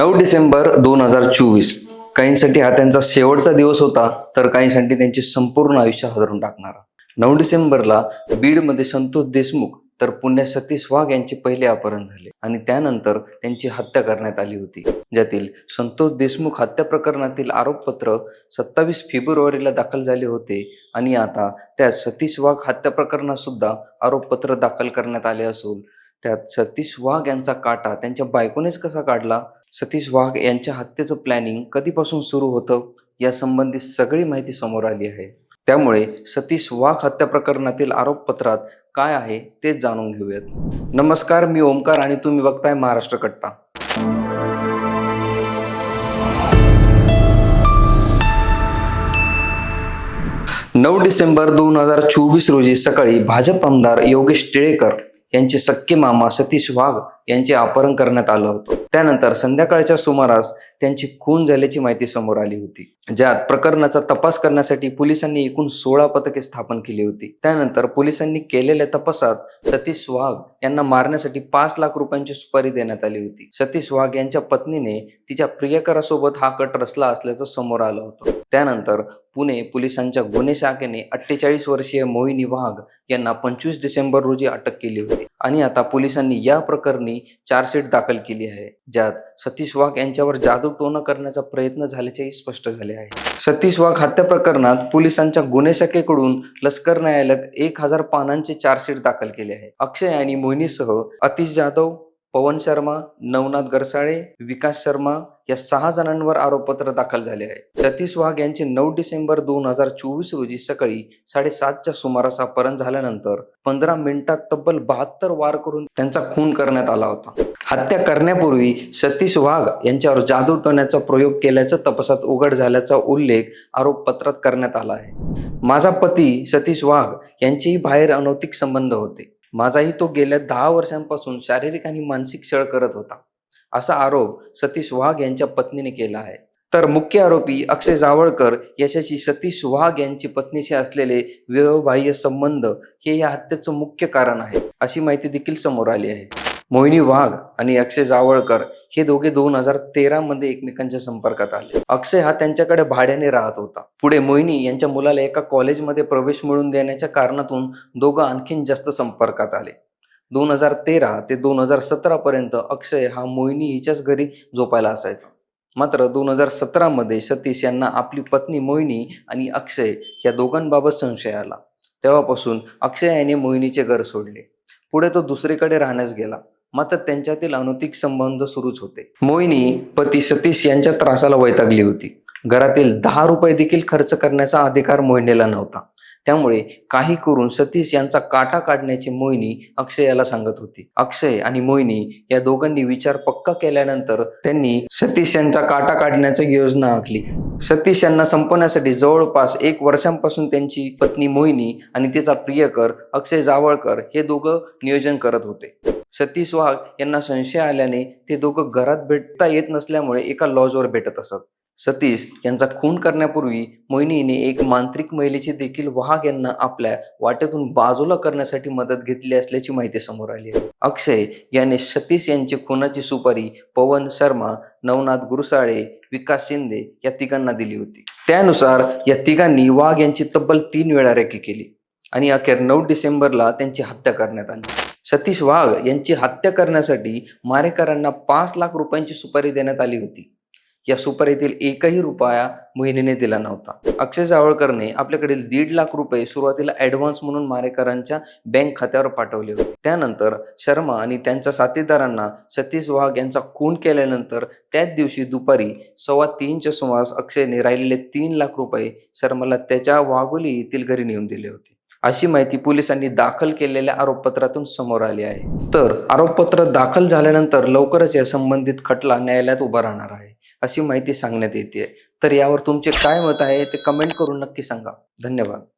नऊ डिसेंबर दोन हजार चोवीस. काहींसाठी हा त्यांचा शेवटचा दिवस होता तर काहींसाठी त्यांचे संपूर्ण आयुष्य हदरून टाकणारा. नऊ डिसेंबरला बीडमध्ये संतोष देशमुख तर पुण्यात सतीश वाघ यांचे पहिले अपहरण झाले आणि त्यानंतर त्यांची हत्या करण्यात आली होती ज्यातील संतोष देशमुख हत्या प्रकरणातील आरोपपत्र सत्तावीस फेब्रुवारीला दाखल झाले होते आणि आता त्यात सतीश वाघ हत्या प्रकरणात सुद्धा आरोपपत्र दाखल करण्यात आले असून त्यात सतीश वाघ यांचा काटा त्यांच्या बायकोनेच कसा काढला? सतीश वाघ यांच्या हत्येचं प्लॅनिंग कधीपासून सुरू होतं या संबंधित सगळी माहिती समोर आली आहे. त्यामुळे सतीश वाघ हत्या प्रकरणातील आरोपपत्रात काय आहे ते जाणून घेऊयात. नमस्कार मी ओमकार आणि तुम्ही बघताय महाराष्ट्र कट्टा. नऊ डिसेंबर दोन हजार चोवीस रोजी सकाळी भाजप आमदार योगेश टिळेकर यांचे सख्खे मामा सतीश वाघ यांचे अपहरण करण्यात आलं होतं. त्यानंतर संध्याकाळच्या सुमारास त्यांची खून झाल्याची माहिती समोर आली होती. ज्यात प्रकरणाचा तपास करण्यासाठी पोलिसांनी एकूण सोळा पथके स्थापन केली होती. त्यानंतर पोलिसांनी केलेल्या तपासात सतीश वाघ यांना मारण्यासाठी पाच लाख रुपयांची सुपारी देण्यात आली होती. सतीश वाघ यांच्या पत्नीने तिच्या प्रियकरासोबत हा कट रचला असल्याचं समोर आलं होतं. त्यानंतर पुणे पोलिसांच्या गुन्हे शाखेने अठ्ठेचाळीस वर्षीय मोहिनी वाघ यांना पंचवीस डिसेंबर रोजी अटक केली होती. आणि आता पोलिसांनी या प्रकरणी चार्जशीट दाखल केली आहे ज्यात सतीश वाघ यांच्यावर जादू टोना करण्याचा प्रयत्न झाल्याचेही स्पष्ट झाले आहे. सतीश वाघ हत्या प्रकरणात पोलिसांच्या गुन्हे शाखेकडून लष्कर न्यायालयात एक हजार पानांचे चार्जशीट दाखल केले आहे. अक्षय आणि मोहिनीसह अतिश जाधव पवन शर्मा नवनाथ गरसाळे विकास शर्मा या सहा जणांवर आरोपपत्र दाखल झाले आहे. सतीश वाघ यांचे नऊ डिसेंबर दोन हजार चोवीस रोजी सकाळी साडेसातच्या सुमारास अपहरण झाल्यानंतर पंधरा मिनिटात तब्बल बहात्तर वार करून त्यांचा खून करण्यात आला होता. हत्या करण्यापूर्वी सतीश वाघ यांच्यावर जादू टोण्याचा प्रयोग केल्याचा तपासात उघड झाल्याचा उल्लेख आरोपपत्रात करण्यात आला आहे. माझा पती सतीश वाघ यांचेही बाहेर अनौतिक संबंध होते. माझाही तो गेल्या दहा वर्षांपासून शारीरिक आणि मानसिक छळ करत होता. असा आरोप सतीश वाघ यांच्या पत्नीने केला आहे. तर मुख्य आरोपी अक्षय जावळकर यशाची सतीश वाघ यांची पत्नीशी असलेले विवाहबाह्य संबंध हे या हत्येचं मुख्य कारण आहे अशी माहिती देखील समोर आली आहे. मोहिनी वाघ आणि अक्षय जावळकर हे दोघे दोन हजार तेरा मध्ये एकमेकांच्या संपर्कात आले. अक्षय हा त्यांच्याकडे भाड्याने राहत होता. पुढे मोहिनी यांच्या मुलाला एका कॉलेजमध्ये प्रवेश मिळवून देण्याच्या कारणातून दोघं आणखीन जास्त संपर्कात आले. दोन हजार तेरा ते दोन हजार सतरा पर्यंत अक्षय हा मोहिनी हिच्याच घरी झोपायला असायचा. मात्र दोन हजार सतरामध्ये सतीश यांना आपली पत्नी मोहिनी आणि अक्षय या दोघांबाबत संशय आला. तेव्हापासून अक्षय याने मोहिनीचे घर सोडले. पुढे तो दुसरीकडे राहण्यास गेला. मात्र त्यांच्यातील अनैतिक संबंध सुरूच होते. मोहिनी पती सतीश यांच्या त्रासाला वैतागली होती. घरातील दहा रुपये देखील खर्च करण्याचा अधिकार मोहिनीला नव्हता. त्यामुळे काही करून सतीश यांचा काटा काढण्याची मोहिनी अक्षय याला सांगत होती. अक्षय आणि मोहिनी या दोघांनी विचार पक्का केल्यानंतर त्यांनी सतीश यांचा काटा काढण्याची योजना आखली. सतीश यांना संपवण्यासाठी जवळपास एक वर्षांपासून त्यांची पत्नी मोहिनी आणि तिचा प्रियकर अक्षय जावळकर हे दोघं नियोजन करत होते. सतीश वाघ यांना संशय आल्याने ते दोघं घरात भेटता येत नसल्यामुळे एका लॉजवर भेटत असत. सतीश यांचा खून करण्यापूर्वी मोहिनीने एक मांत्रिक महिलेची देखील वाघ यांना आपल्या वाटेतून बाजूला करण्यासाठी मदत घेतली असल्याची माहिती समोर आली आहे. अक्षय याने सतीश यांची खुनाची सुपारी पवन शर्मा नवनाथ गुरुसाळे विकास शिंदे या तिघांना दिली होती. त्यानुसार या तिघांनी वाघ यांची तब्बल तीन वेळा रेकी केली आणि अखेर नऊ डिसेंबरला त्यांची हत्या करण्यात आली. सतीश वाघ यांची हत्या करण्यासाठी मारेकरांना पाच लाख रुपयांची सुपारी देण्यात आली होती. या सुपारीतील एकही रुपया मोहिनीने दिला नव्हता. अक्षय जावळकरने आपल्याकडील दीड लाख रुपये सुरुवातीला ऍडव्हान्स म्हणून मारेकरांच्या बँक खात्यावर पाठवले होते. त्यानंतर शर्मा आणि त्यांच्या साथीदारांना सतीश वाघ यांचा खून केल्यानंतर त्याच दिवशी दुपारी सव्वा तीनच्या सुमारास अक्षयने राहिलेले तीन लाख रुपये शर्माला त्याच्या वाघोली येथील घरी नेऊन दिले होते. अशी माहिती पोलिसांनी दाखल केलेल्या आरोपपत्रातून समोर आली आहे. तर आरोपपत्र दाखल झाल्यानंतर लवकरच या संबंधित खटला न्यायालयात उभा राहणार आहे. अशी माहिती सांगण्यात येते. तर यावर तुमचे काय मत आहे ते कमेंट करून नक्की सांगा. धन्यवाद.